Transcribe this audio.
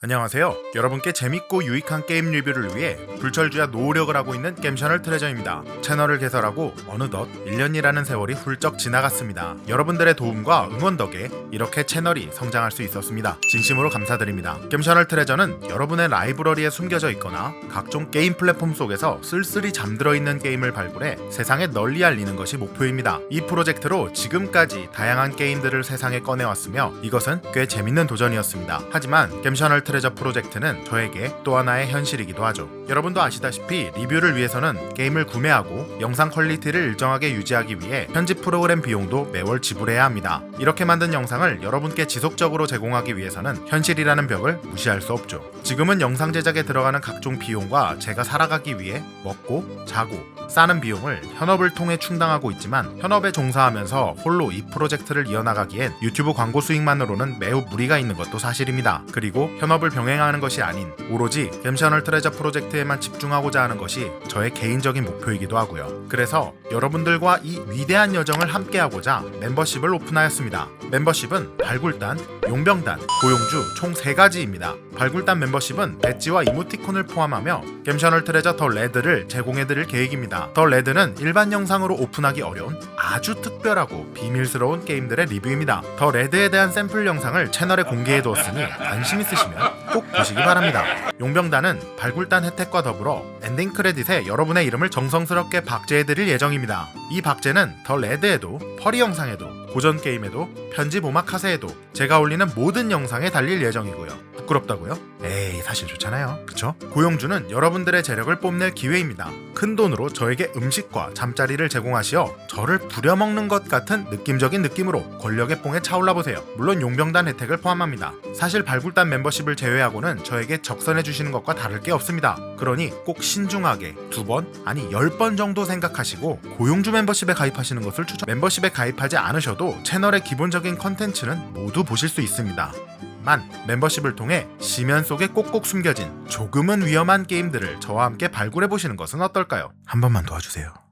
안녕하세요. 여러분께 재밌고 유익한 게임 리뷰를 위해 불철주야 노력을 하고 있는 게임셔널 트레저입니다. 채널을 개설하고 어느덧 1년이라는 세월이 훌쩍 지나갔습니다. 여러분들의 도움과 응원 덕에 이렇게 채널이 성장할 수 있었습니다. 진심으로 감사드립니다. 게임셔널 트레저는 여러분의 라이브러리에 숨겨져 있거나 각종 게임 플랫폼 속에서 쓸쓸히 잠들어 있는 게임을 발굴해 세상에 널리 알리는 것이 목표입니다. 이 프로젝트로 지금까지 다양한 게임들을 세상에 꺼내왔으며 이것은 꽤 재밌는 도전이었습니다. 하지만 gem셔널 트레저 프로젝트는 저에게 또 하나의 현실이기도 하죠. 여러분도 아시다시피 리뷰를 위해서는 게임을 구매하고 영상 퀄리티를 일정하게 유지하기 위해 편집 프로그램 비용도 매월 지불해야 합니다. 이렇게 만든 영상을 여러분께 지속적으로 제공하기 위해서는 현실이라는 벽을 무시할 수 없죠. 지금은 영상 제작에 들어가는 각종 비용과 제가 살아가기 위해 먹고 자고 싸는 비용을 현업을 통해 충당하고 있지만 현업에 종사하면서 홀로 이 프로젝트를 이어나가기엔 유튜브 광고 수익만으로는 매우 무리가 있는 것도 사실입니다. 그리고 현업 을 병행하는 것이 아닌 오로지 겜셔널 트레저 프로젝트에만 집중하고자 하는 것이 저의 개인적인 목표이기도 하고요. 그래서 여러분들과 이 위대한 여정을 함께하고자 멤버십을 오픈하였습니다. 멤버십은 발굴단, 용병단, 고용주 총 3가지입니다. 발굴단 멤버십은 배지와 이모티콘을 포함하며 겜셔널 트레저 더 레드를 제공해드릴 계획입니다. 더 레드는 일반 영상으로 오픈하기 어려운 아주 특별하고 비밀스러운 게임들의 리뷰입니다. 더 레드에 대한 샘플 영상을 채널에 공개해두었으니 관심 있으시면 꼭 보시기 바랍니다. 용병단은 발굴단 혜택과 더불어 엔딩 크레딧에 여러분의 이름을 정성스럽게 박제해드릴 예정입니다. 이 박제는 더 레드에도 퍼리 영상에도 고전 게임에도 편집 오마카세에도 제가 올리는 모든 영상에 달릴 예정이고요. 부끄럽다고요? 사실 좋잖아요. 그쵸? 고용주는 여러분들의 재력을 뽐낼 기회입니다. 큰 돈으로 저에게 음식과 잠자리를 제공하시어 저를 부려먹는 것 같은 느낌적인 느낌으로 권력의 뽕에 차올라 보세요. 물론 용병단 혜택을 포함합니다. 사실 발굴단 멤버십을 제외하고는 저에게 적선해 주시는 것과 다를 게 없습니다. 그러니 꼭 신중하게 두 번 아니 열 번 정도 생각하시고 고용주 멤버십에 가입하시는 것을 추천. 멤버십에 가입하지 않으셔도 채널의 기본적인 컨텐츠는 모두 보실 수 있습니다. 만 멤버십을 통해 시면 속에 꼭꼭 숨겨진 조금은 위험한 게임들을 저와 함께 발굴해 보시는 것은 어떨까요? 한 번만 도와주세요.